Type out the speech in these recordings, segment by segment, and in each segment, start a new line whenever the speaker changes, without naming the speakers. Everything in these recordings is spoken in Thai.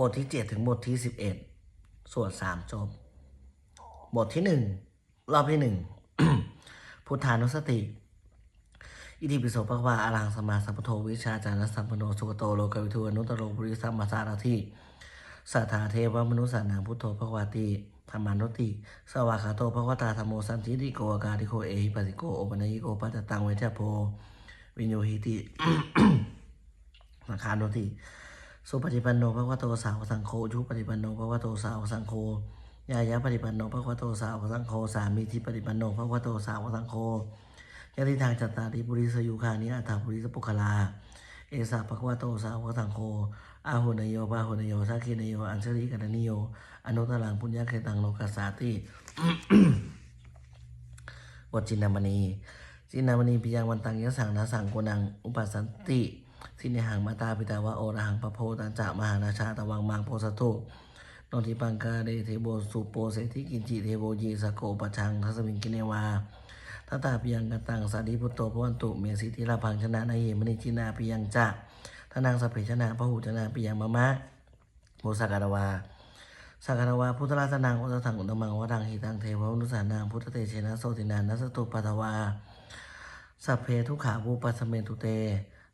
บทที่เจ็ดถึงบทที่สิบเอ็ดส่วนสามจบ บทที่หนึ่งรอบที่หนึ่งพุทธานุสติ อิติปิโสภควาอารังสมาสัมพุทโธวิชาจารสัมปโนสุกโตโลกวิทูอนุตโรบุริสัมมาสารทิสัทธาเทวมนุสสานังพุทโธภควาติธรรมานุติ สวากขาโตภควตาธรรมโมสันติติโกอากาติโกเอหิปัสสิโกโอปัญญิโกปัจตังเวชโพวิญโยหิติสังขารโนติ สุปฏิปันโนภควโตสาวสังโฆชุปฏิปันโนภควโตสาวสังโฆยายะปฏิปันโนภควโตสาวสังโฆสามีทิปฏิปันโนภควโตสาวสังโฆยะติทางจัตตาริปุริสยุคานิอัตถาปุริสปุคลา เอสาภควโตสาวสังโฆอาหุนโยปาหุนโยสักขินโยอัญชลิกันนิโยอนุตตรังปุญญาเคตังโลกัสสาติบทจินนามณีจินนามณีปิยังวันตังยะสังนาสังโกนัง อุปัสสันติ สิเนหังมาตาปิตาวะโอรหังปะโพตันจะมหานาชาตะวังมังโพสตุโนทิปังกาเดเทโบสุโปเสติกินจิเทโบยีสโกปะชังทัสมิงกินเนวาทัตตาปิยังกันตังสาธิพุตโตพวันตุเมสิทิลาพังชนะนาเหมณิจินาปิยังจะทนังสเพชนะพระหูชนะปิยังมะมะโมสักการวาสักการวาพุทธราชนังอุตถังอุตมังวรังหิตังเทวนุสานังพุทธเตเชนะโสตินานัสตุปัทวาสัพเพทุขาภูปัสสเมตุเต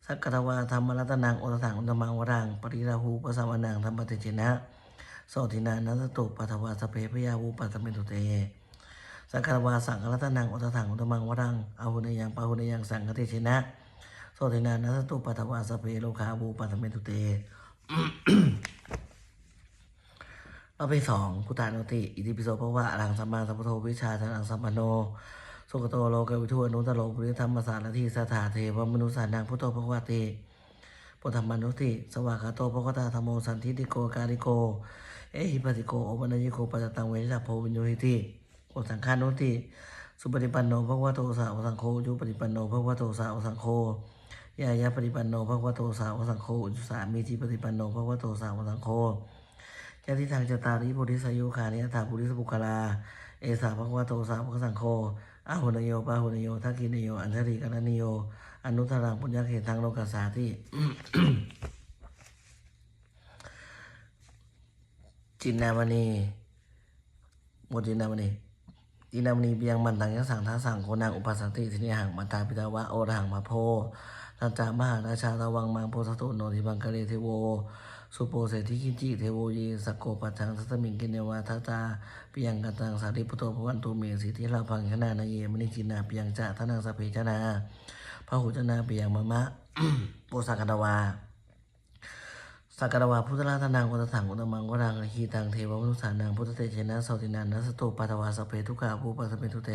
สักกตวาธรรมรัตนังอุตถังอุตมังวรัง ปริราหูปสัมมนังธรรมเตเชนะโสตินานัสตุปัทวาสัพเพพยาภูปัสสเมตุเตสักกตวาสังฆรัตนังอุตถังอุตมังวรังอาหุนยังปาหุนยังสังฆเตเชนะโสตินานัสตุปัทวาสเพโลคาภูปัสสเมตุเตเรอบที่สองพุทธานุติ อิติปิโสภวะอรังสัมมาสัมพุทวิชาทานังสัมปันโน สุขโตโลกวิทูอนุตตโลปุริธรรมสารทีสถาเทวมนุสานังพุทโธภควติปุถธรรมานุติสวากาโตภควตาธรรมโมสันทิติโกกาลิโก เอหิปัสสิโกโอปัญญิโกปัจตังเวชะโพวิญโยหิติโอสังฆานุติ สุปฏิปันโนภควโตสาวสังโฆอุจุปฏิปันโนภควโตสาวสังโฆยายะปฏิปันโนภควโตสาวสังโฆอุจุสามีจิปฏิปันโนภควโตสาวสังโฆยะทิทางจตาริปุริสยุคานิยถาปุริสบุคลา เอสาภควโตสาวสังโฆ อาหุนโยปาหุนโยทักกินโย อันทริกันนโย อนุตตรังปุญญาเขตังโลกัสาติจินนามณีหมดจินนามณีจินนามณีเบียงมันตังยัสังทัสังโคนังอุปสันติสิเนหังมันตาปิตาวะโอรหังมาโพทันจามหาราชาตะวังมังโพสตุโนทิบังกะเรเทโว สุโปเสธิกิจิเทโวเยสกโกปัจังทัตมิงกินเนวาทัตตาปิยังกันตังสาริพุทโธพวันตุเมสิทิลาพังชนะนาเยมณิจินาปิยังจะทนังสเพชนาพระหุจนาปิยังมะมะโปสักกตวาสักกตวาพุทธราชนังอุตถังอุตมังวรังหีตังเทวมนุสานังพุทธเตชนะสตินันนัสตุปัตวาสเพทุกขาภูปัสเปทุเต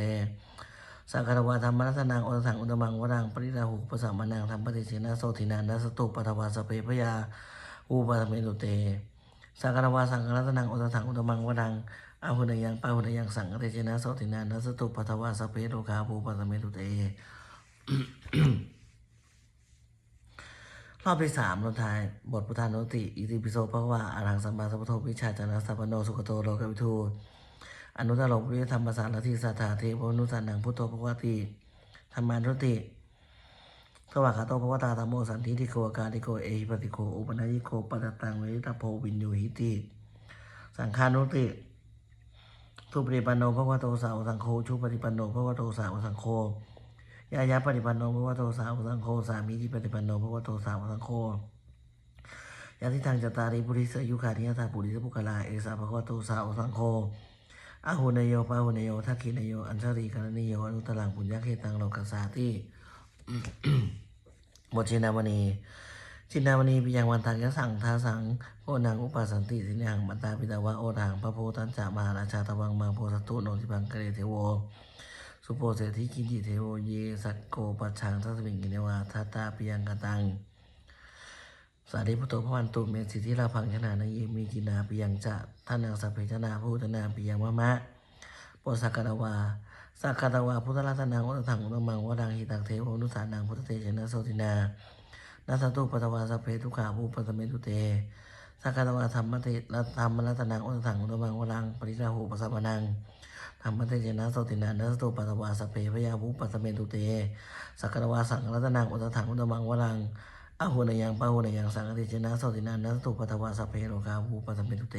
สังฆวาธรรมรัตนังอุตถังอุตมังวรังปริราหุปสัมมานังธรรมปฏิเชนะโสตินันนัสตุปัทวาสเพพยา อุปสัมเมตุเต สังฆวาสังฆรัตนังอุตถังอุตมังวรังอาหุนยังปาหุนยังสังเตชนะโสตินันนัสตุปัทวาสเพโลกาภูปสัมเมตุเต รอบที่สามรอบท้าย บทพุทธานุติ อิติปิโสภควาอารังสัมมาสัมพุทวิชาจานะสัพพโนสุขโตโลกวิทูอนุตตรวิธรรมสารทิสัทธาเทวนุสานังพุทโธภควติธรรมานุติ สวากขาโตภควตาธรรมโมสันทิติโกอาการติโกเอหิปติโกอุปนัญิโกปัตตตังเวทิตาโพวินโยหิติ สังฆานุติทุปฏิปันโนภควโตสาวสังโฆชุปฏิปันโนภควโตสาวสังโฆยายะปฏิปันโนภควโตสาวสังโฆสามีทิปฏิปันโนภควโตสาวสังโฆยะทิทางจตาริปุริสยุคานิยตาปุริสปุคลาเอสาภควโตสาวสังโฆอาหุนโยปาหุนโยทักขินโยอัญชลีกันนิโยอนุตตรังปุญญาเคตังโลกัสสาติ บทชินามณีชินามณีปิยังวันทังยะสังทาสังโอนังอุปสันติสินังมันตาปิตาวะโอทังพระโพธัญจามหาราชาตวังมังโพสตุโนทิพังเกเรเทโวสุโปเสธิกินจิเทโวเยสักโกปัจฉังทัสมิงกินเนวาทัตตาปิยังกตังสารีพุทโธพระวันตุเมสิทธิลาพังชนะนายมีกินาปิยังจะท่านนางสัพเพชนาพูตนาปิยังมะมะโปสักกตวา สักกตวาพุทธรัตนังวัตถังอุตมังวดังหิตังเทวนุสานังพุทธเตชนะโสตินานัสตุปัตวาสเพทุกขาภูปัตเมตุเตสักกตวาธรรมเตธรรมรัตนังอุตถังอุตมังวดังปริราหูปสัมมนังธรรมเตชนะโสตินานัสตุปัตวาสเพพยาภูปัตเมตุเตสักกตวาสังรัตนังอุตถังอุตมังวดังอาหุนยังปะหุนยังสังฆติเจนะโสตินันนัสตุปัทวาสเพโรกาภูปัสมิตุเต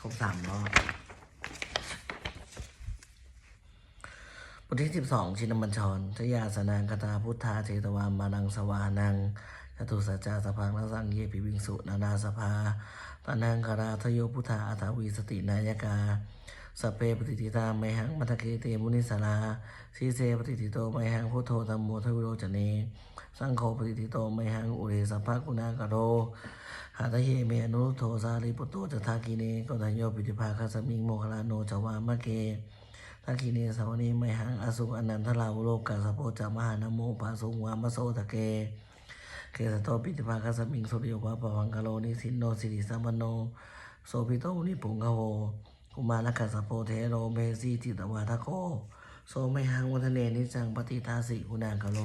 ครบสามรอบ บทที่สิบสองชินมัญชรชยาสนางคตาพุทธาเจตวามานังสวานังจตุสัจจาสพังนัสังเยปิวิงสุนานาสภาปนังคาราทโยพุทธาอัตวีสตินายกาสเปปฏิทิตาไมหังมัทเกเตมุนิสาราสีเสปฏิทิโตไมหังพุทโธธรรมโมทวิโรจเน สังโฆปฏิทิโตไมหังอุเรสัพพะกุณากโรหาทะเยเมอนุรุทโธสาริปุตโตจทากิเนกตัญโยปิติภาคสมิงโมคลาโนจวามะเก ทักกิเนสาวนีไมหังอสุอนันทลาวโลกกาสโพจามหานโมปาสุงวามโสตะเกเกสโตปิติภาคสมิงสุริโยวะปะวังกโลนิสินโนสิริสัมปโนโสภิโตนิปุงกโวกุมารกัสสะโพเทโรเมสีจิตวาทะโคโสไมหังวัฒเนนิจังปฏิทาสิกุณากโล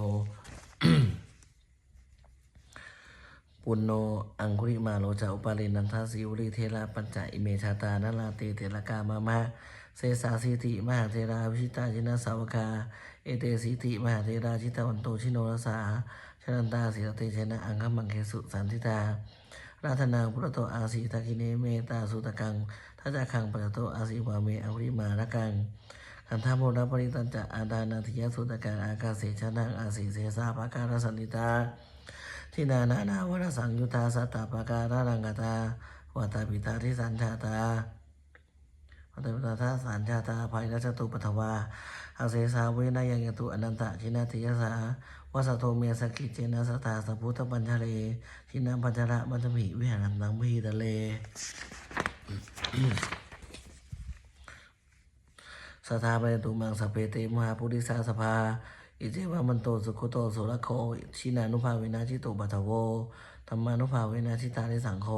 ปุณโน อังคุริมาโลจาอุปาเรนันทาสิวริเทระปัญจอิเมชาตานาลาเตเตระกามามะ เสสาสิติมหาเทราวิชิตาจินาสาวกา เอเตสิติมหาเทราชิตาวันโตชิโนรสาชนันตาสิรเตชนะอังคมังเคสุสันติตาราธนาพุทธโตอาสีทักิเนเมตาสุตกังทัจจคังปัจโตอาสีวาเมอคุริมาระกังขันธาโมนะปริตันจะอาดานาทิยสุตกังอากาเสชนังอาสีเสสาภาการสันติตาทินานานาวรสังยุตาสัตตปาการังกตาวัตาปิตาทิสัญชาตา วัตาปิตาทัสานชาตาภัยรัชตุปทวาอาเสสาเวนายังยตุอนันตะชินาติยสาวสโทเมสกิจเจนะสตาสพุทธปัญชาเลชินาปัญชาระมัจมิวิหารันตังพิตะเลสถาปนตุมังสเปเตมหาปุริสาสภา อิเจวามันโตสุขโตโสรโคชินานุภาเวนะชิโตปัทโวธรรมานุภาเวนะชิตาริสังโฆ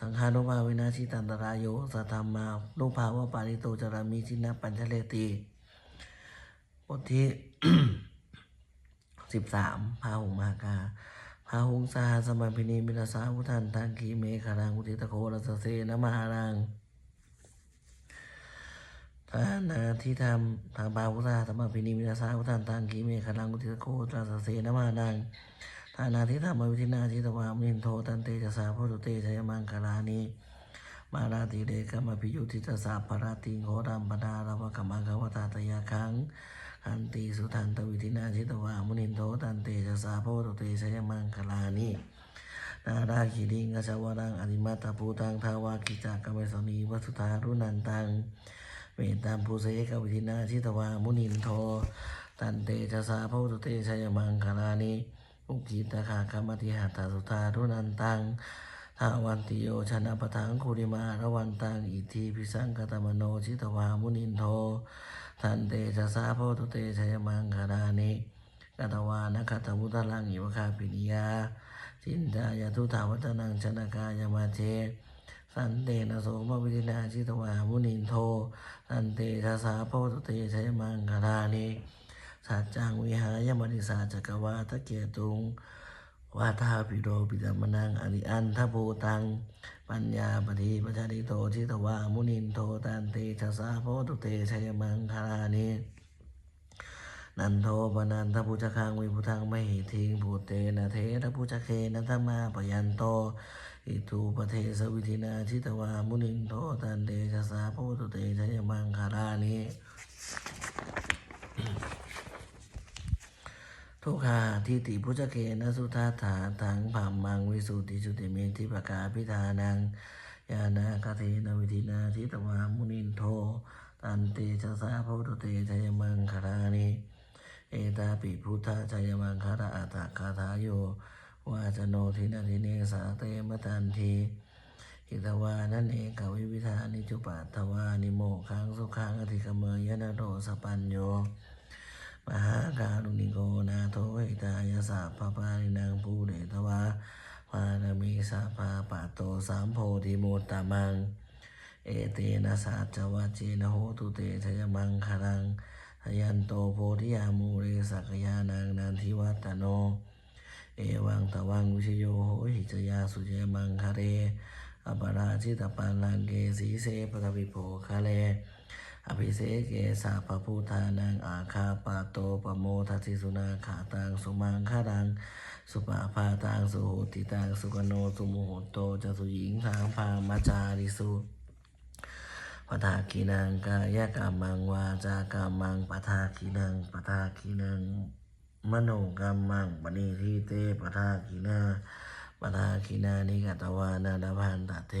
สังฆานุภาเวนะชิตันตรายโยสัทธรรมานุภาวะปาริโตจารามิชินะปัญชเลติบทที่สิบสามพาหุงมากาพาหุงสาสมัมพินีมินาสาวุทันทังคีเมฆารังอุติตะโครัสเสนะมหารัง ทานาที่ทำทางบาวุธาธรรมพินิมินาสาวุทันตังกีเมฆลังกุติโคตราสเสนมานังทานาที่ทำมวิธินาจิตวามนินโทตันเตจะสาโพตุเตชยมังคลานิมาราติเดกมพิยุทิตสาปราติงโหรัมปดาลวกมังควัตาตยาคังอันติสุทันตวิธินาจิตวามุนินโทตันเตจะสาโพตุเตชยมังคลานินาราคิริงกชวรังอริมาตาภูตังทาวากิจากเมสนีวัสุธารุนันตัง เมตตามภูเสกวิธินาชิตวามุนินโทตันเตชะสาพพุเตชยมังคลานิอุกิตาคากรรมติหัตถสุธารุนันตังทาวันติโยชนะปะทังคุริมาระวันตังอิทิพิสังกตมโนชิตวามุนินโทตันเตชะสาพพุเตชยมังคลานิกตวานะคตมุตลังอิวคาปินิยาจินตายาทุถาวัตนังชนะกายมาเจ สันเตนะโสมวิธินาชิตวามุนินโท สันเตชะสาโพตุเตชยมังคลานิสัจจังวิหายมณิสาจักวาทะเกตุงวาทาปิโรปิตมนังอริอันทภูตัง ปัญญาปฏิปชาริโตชิตวามุนินโทตันเตชะสาโพตุเตชยมังคลานิ นันโทปนันทพุชคังวิพุทังไม่หิทิงภูเตนะเทระพุชเคนันทมาปยันโต อิทูปเทสวิธินาชิตวามุนินโทตันเตชะสาโพตุเตชยมังคารานิทุกขาทิติพุชเคนะสุทัฏฐาทังผัมมังวิสุทธิจุติเมธิปกาพิธานังยานาคาเทนวิธินาชิตวามุนินโท ตันเตชะสาโพตุเตชยมังคารานิ ตาปิพุทธาชยมังคาราอัตถคาถาโยวาจโนทินาทิเนสาเตมตันทีหิตวานันเอกวิวิธานิจุปัตถวานิโมขังสุขังอธิกเมยนะโรสปัญโยมหาการุณิโกนาโทหิตายาสาปปารินังภูเดทวาปานามิสาภาปะโตสามโพธิโมตตมัง เอเตนะสัจวัจเจนะโหตุเตชยมังคารัง ยันโตโพธิยามูเรสักยานังนันทิวัตโน เอวังตะวังวิชโยโหหิจยาสุเจมังคาเรอปราชิตปันลังเกสีเสปทวิโภคาเล อภิเสเกสาปพุทธานังอาคาปาโตปโมทัสิสุนาขาตังสุมังคารัง สุปาพาตังสุโหติตังสุกโนสุโมโหโตจะสุหญิงทางพามาจาริสุ ปทาคีนังกายกรรมังวาจากรรมังปทาคีนังปทาคีนังมโนกรรมังปณิทิเตปทาคีนาปทาคีนานิกตวานาดาพันตเท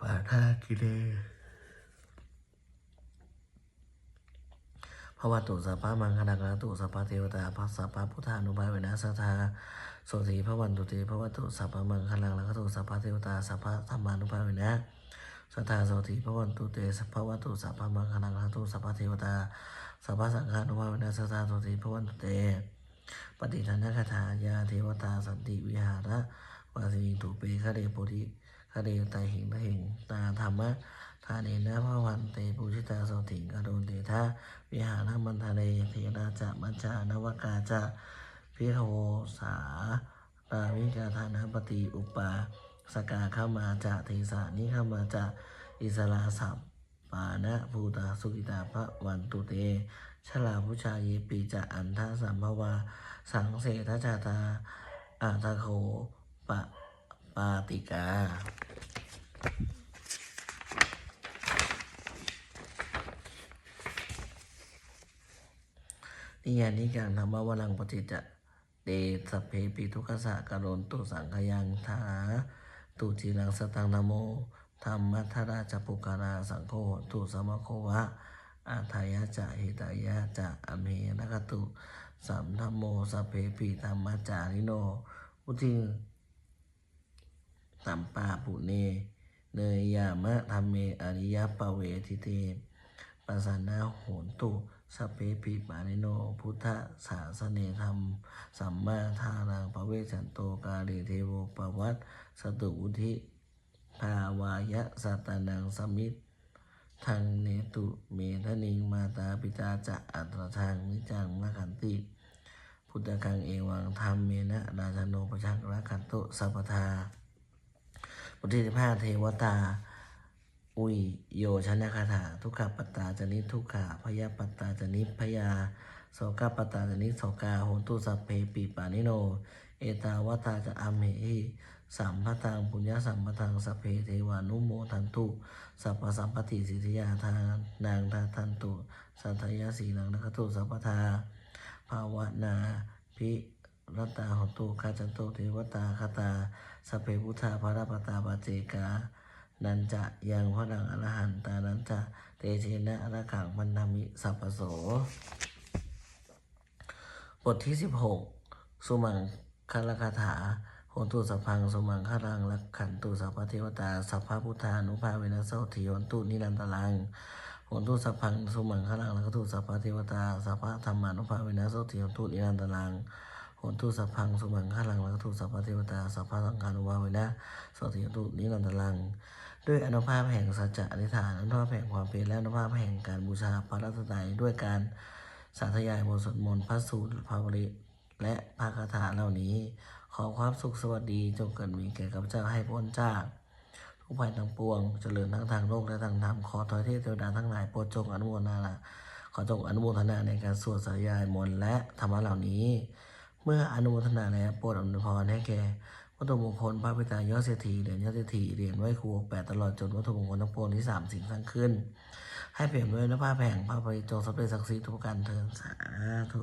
ปทาคีเนภวตุสัพพะมังคณะกะตุสัพพะเทวตาภัสสัพพะพุทธานุภาเวนะสัทธาโสติภวันตุติภวตุสัพพะมังคณะกะตุสัพพะเทวตาสัพพะธรรมานุภาเวนะ สัทธาโสติภวันตุเตสัพพะวัตุสัพพะมังคณะกะตุสัพพะเทวตาสัพพะสังฆานุภาเวนะสัทธาโสติภวันตุเตปฏิทันนคถายาเทวตาสันติวิหาระวาสิตุเปคะเดโพธิคะเดไตหิงตะหิงตาธรรมะทาเนนะพระวันเตปุชิตาโสติงกโดนเตทะวิหารมันทะเลเทราจะมัจจานวกาจะพิโหสาตาวิกาธานปฏิอุปา สกาเข้ามาจะเทสานิเข้ามาจะอิสลาสัพปานะภูตาสุกิตาพระวันตุเตชลาพุชาเยปีจะอันทาสัมภวา สังเสทจาตาอาตาโคปะปาติกา นิยานิการธรรมวรังปฏิจจะเดสเพปิทุกขสะกะโรนตุสังขยังทา ตุจิรังสตังนโมธรรมัทราจปุการาสังโฆตุสมะโควะอาทายะจะหิตายะจะอเมนะกตุสัมธรรมโมสเพปิธรรมจาริโนอุทิงสัมปาปุเนเนยยามะธรรมเมอริยปเวทิเตปัสสนาโหนตุ สพเพปิปานิโน พุทธศาสเนธรรม สัมมาทานังปะเวชันโตกาเลเทโวปวัตสตุอุทิภาวายะสัตานังสมิททังเนตุเมทนิงมาตาปิตาจะอัตรทางนิจังมะขันติ พุทธกังเอวังธรรมเมนะราชโนปชักรักขันโตสัพพทาบทที่สิบห้าเทวตา อุยโยชนะคาถา ทุกขปัตตาจนิทุกขาพยาปัตตาจนิพยาโสกปัตตาจนิโสกาโหตุสัพเพปีปานิโน เอตาวตาจะอัมเหหิสัมพัตังปุญญาสัมปทังสัพเพเทวานุโมทันตุสัพพสัมปติสิทธิยาทานนางทาทันตุสัทยาสีนังนัคตุสัพพทาภาวนาพิรัตตาหตุคาจันโตเทวตาคาตาสัพเพพุทธาภรปตาปาเจกา นันจะยังพระดังอรหันตานันจะเตเชนะอรขังมันนามิสัพโส บทที่สิบหกสุมังคลคาถาโหนตุสัพพังสุมังคลังลักขันตุสัพพเทวตาสัพพพุทธานุภาเวนัสโสถิยนตุนิรันตลังโหนตุสัพพังสุมังคลังลักตุสัพพเทวตาสัพพธรรมานุภาเวนัสโสถิยนตุนิรันตลังโหนตุสัพพังสุมังคลังลักตุสัพพเทวตาสัพพสังฆานุภาเวนัสโสถิยนตุนิรันตลัง ด้วยอนุภาพแห่งสัจจะอธิษฐานอนุภาพแห่งความเพียรและอนุภาพแห่งการบูชาพระรัตนตรัยด้วยการสาธยายบทสวดมนต์พระสูตรพระบริและพระคาถาเหล่านี้ ขอความสุขสวัสดีจงเกิดมีแก่ข้าพเจ้าให้พ้นจากทุกภัยทั้งปวง เจริญทั้งทางโลกและทางธรรมขอถอยเทพเทวดาทั้งหลายโปรดจงอนุโมทนาละขอจงอนุโมทนาในการสวดสาธยายมนต์และธรรมะเหล่านี้ เมื่ออนุโมทนาแล้วโปรดอนวยพรให้แก่ วัตถุมงคลพระพิตายอดเศรษฐีเหรียญยอดเศรษฐีเหรียญไหว้ครูแปดตลอดจนวัตถุมงคลทั้งปวงที่สามสิ่งสร้างขึ้น ให้เปลี่ยนด้วยนภาพแผงพระปริจทย์สำเร็จศักดิ์สิทธิ์ทุกการเทินสาธุ